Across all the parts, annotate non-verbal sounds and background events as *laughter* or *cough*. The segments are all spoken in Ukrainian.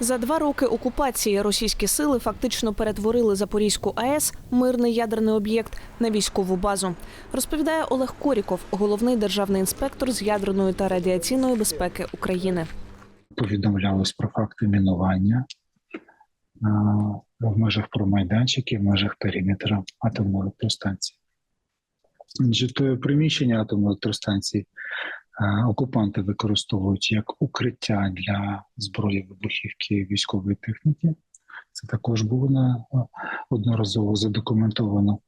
За два роки окупації російські сили фактично перетворили Запорізьку АЕС, мирний ядерний об'єкт, на військову базу. Розповідає Олег Коріков, головний державний інспектор з ядерної та радіаційної безпеки України. повідомлялось про факти мінування в межах промайданчиків, в межах периметра атомної електростанції. Житлове приміщення атомної електростанції окупанти використовують як укриття для зброї вибухівки військової техніки. Це також було на одноразово задокументовано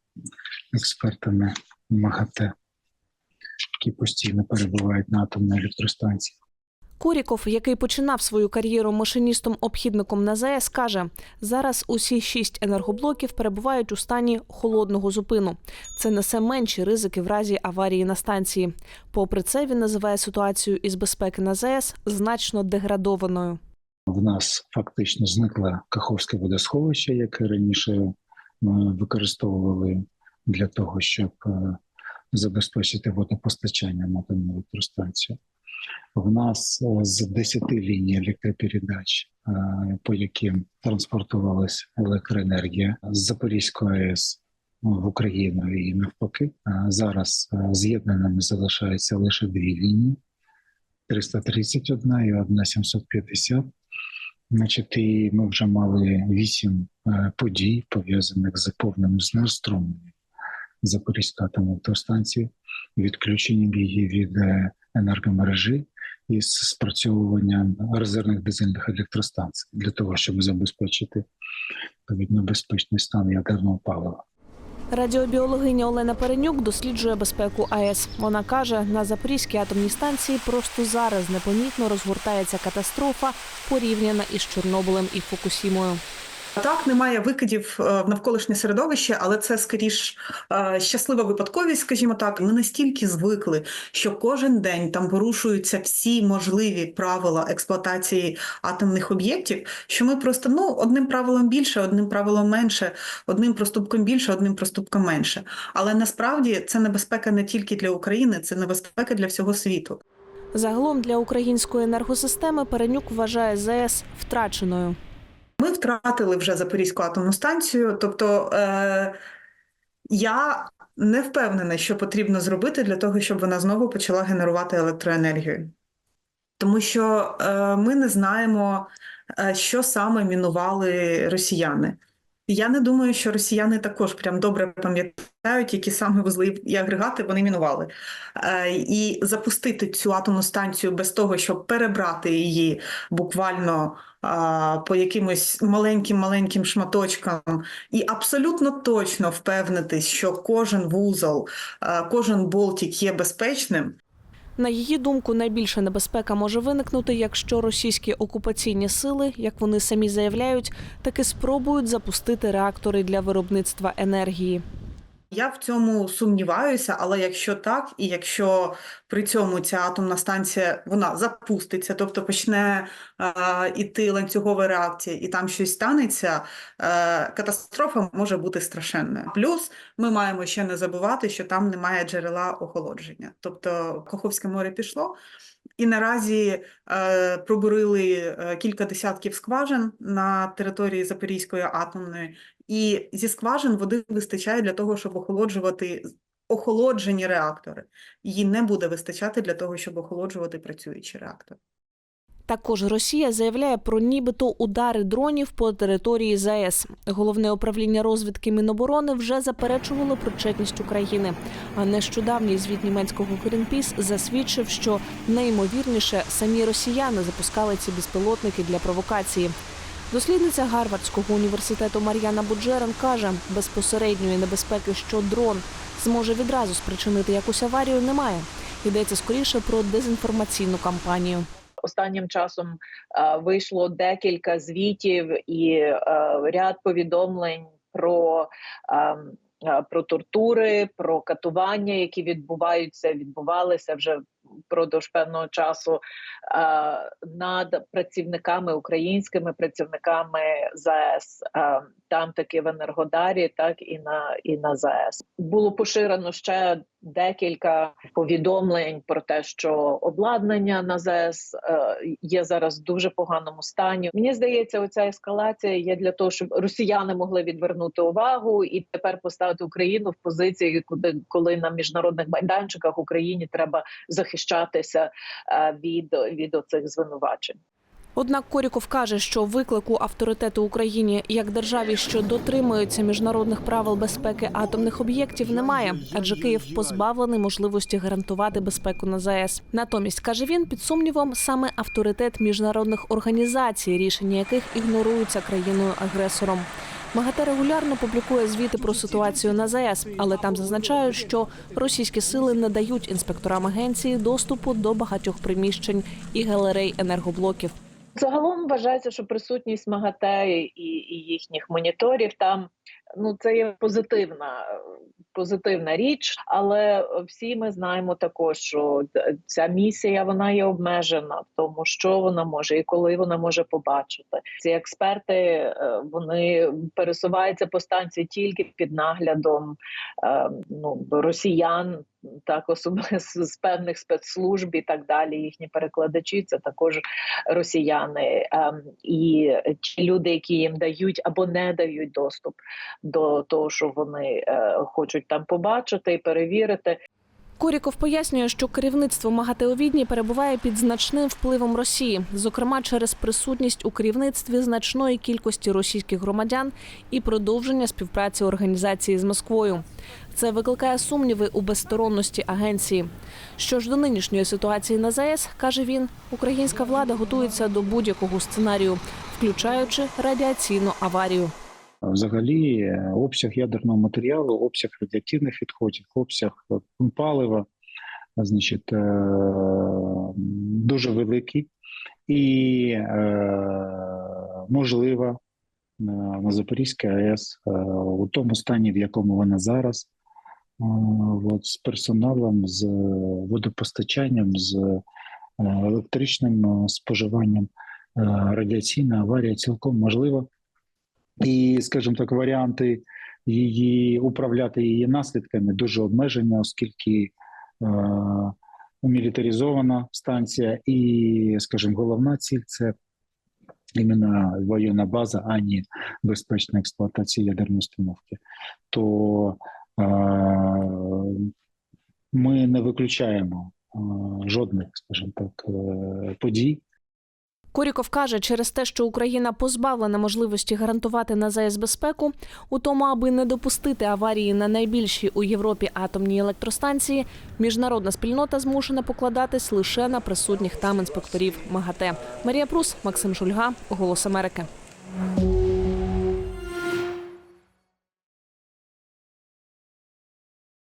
експертами МАГАТЕ, які постійно перебувають на атомній електростанції. Коріков, який починав свою кар'єру машиністом-обхідником на ЗАЕС, каже: зараз усі шість енергоблоків перебувають у стані холодного зупину. Це несе менші ризики в разі аварії на станції. Попри це, він називає ситуацію із безпеки на ЗАЕС значно деградованою. В нас фактично зникло Каховське водосховище, яке раніше ми використовували для того, щоб е, забезпечити водопостачання на атомну електростанцію. В нас е, з 10 ліній електропередач, е, по яким транспортувалася електроенергія з Запорізької АЕС в Україну і навпаки. Зараз е, з'єднаними залишаються лише дві лінії: 331 і одна 750. Значить, і ми вже мали вісім подій, пов'язаних з повним знеструмленням Запорізької атомної електростанції, відключенням її від енергомережі і з спрацьовуванням резервних дизельних електростанцій для того, щоб забезпечити відповідно безпечний стан ядерного палива. Радіобіологиня Олена Перенюк досліджує безпеку АЕС. Вона каже, на Запорізькій атомній станції просто зараз непомітно розгортається катастрофа, порівняна із Чорнобилем і Фукусімою. Так, немає викидів е, в навколишнє середовище, але це скоріш е, щаслива випадковість, скажімо так. Ми настільки звикли, що кожен день там порушуються всі можливі правила експлуатації атомних об'єктів, що ми просто ну одним правилом більше, одним правилом менше, одним проступком більше, одним проступком менше. Але насправді це небезпека не тільки для України, це небезпека для всього світу. Загалом для української енергосистеми Перенюк вважає ЗАЕС втраченою. Ми втратили вже Запорізьку атомну станцію. Тобто е, я не впевнена, що потрібно зробити для того, щоб вона знову почала генерувати електроенергію. Тому що е, ми не знаємо, е, що саме мінували росіяни. Я не думаю, що росіяни також прям добре пам'ятають, які саме вузли і агрегати вони мінували. Е, і запустити цю атомну станцію без того, щоб перебрати її буквально по якимось маленьким маленьким шматочкам, і абсолютно точно впевнитись, що кожен вузол, кожен болтик є безпечним. На її думку, найбільша небезпека може виникнути, якщо російські окупаційні сили, як вони самі заявляють, таки спробують запустити реактори для виробництва енергії. Я в цьому сумніваюся, але якщо так, і якщо при цьому ця атомна станція вона запуститься, тобто почне е, іти ланцюгова реакція, і там щось станеться, е, катастрофа може бути страшенною. Плюс ми маємо ще не забувати, що там немає джерела охолодження. Тобто Каховське море пішло. І наразі е, пробурили е, кілька десятків скважин на території Запорізької атомної, і зі скважин води вистачає для того, щоб охолоджувати охолоджені реактори. Її не буде вистачати для того, щоб охолоджувати працюючі реактори. Також Росія заявляє про нібито удари дронів по території ЗАЕС. Головне управління розвідки Міноборони вже заперечувало причетність України. А нещодавній звіт німецького Грінпіс засвідчив, що найімовірніше самі росіяни запускали ці безпілотники для провокації. Дослідниця Гарвардського університету Мар'яна Буджерен каже, безпосередньої небезпеки, що дрон зможе відразу спричинити якусь аварію, немає. Йдеться скоріше про дезінформаційну кампанію. Останнім часом е, вийшло декілька звітів і е, ряд повідомлень про, е, про тортури, про катування, які відбуваються, відбувалися вже впродовж певного часу над працівниками українськими працівниками ЗАЕС, там таки в Енергодарі, так і на і на ЗАЕС. Було поширено ще декілька повідомлень про те, що обладнання на ЗС е, є зараз в дуже поганому стані. Мені здається, оця ескалація є для того, щоб росіяни могли відвернути увагу і тепер поставити Україну в позиції, куди коли на міжнародних майданчиках Україні треба захищатися е, від, від оцих звинувачень. Однак Коріков каже, що виклику авторитету Україні як державі, що дотримується міжнародних правил безпеки атомних об'єктів, немає, адже Київ позбавлений можливості гарантувати безпеку на ЗАЕС. Натомість каже він під сумнівом саме авторитет міжнародних організацій, рішення яких ігноруються країною агресором. МАГАТЕ регулярно публікує звіти про ситуацію на ЗАЕС, але там зазначають, що російські сили не дають інспекторам агенції доступу до багатьох приміщень і галерей енергоблоків. Загалом вважається, що присутність МАГАТЕ і, і їхніх моніторів там ну це є позитивна, позитивна річ, але всі ми знаємо також, що ця місія вона є обмежена в тому, що вона може і коли вона може побачити. Ці експерти е, вони пересуваються по станції тільки під наглядом е, ну росіян. Так, особливо *laughs* з певних спецслужб і так далі. Їхні перекладачі це також росіяни, ем, і ті люди, які їм дають або не дають доступ до того, що вони е, хочуть там побачити і перевірити. Коріков пояснює, що керівництво МАГАТЕ у Відні перебуває під значним впливом Росії, зокрема через присутність у керівництві значної кількості російських громадян і продовження співпраці організації з Москвою. Це викликає сумніви у безсторонності агенції. Що ж до нинішньої ситуації на ЗАЕС, каже він, українська влада готується до будь-якого сценарію, включаючи радіаційну аварію. Взагалі, е, обсяг ядерного матеріалу, обсяг радіоактивних відходів, обсяг е, палива, значить, е, дуже великий і можливо е, на Запорізькій АЕС у тому стані, в якому вона зараз, от, з персоналом, з водопостачанням, з електричним споживанням, радіаційна аварія цілком можлива. І, скажімо так, варіанти її управляти її наслідками дуже обмежені, оскільки е, мілітаризована станція, і, скажімо, головна ціль це іменно воєнна база, а не безпечна експлуатація ядерної установки. То е, ми не виключаємо е, жодних, скажімо так, е, подій. Коріков каже, через те, що Україна позбавлена можливості гарантувати на ЗАЕС безпеку, у тому, аби не допустити аварії на найбільшій у Європі атомній електростанції, міжнародна спільнота змушена покладатись лише на присутніх там інспекторів МАГАТЕ. Марія Прус, Максим Шульга, Голос Америки.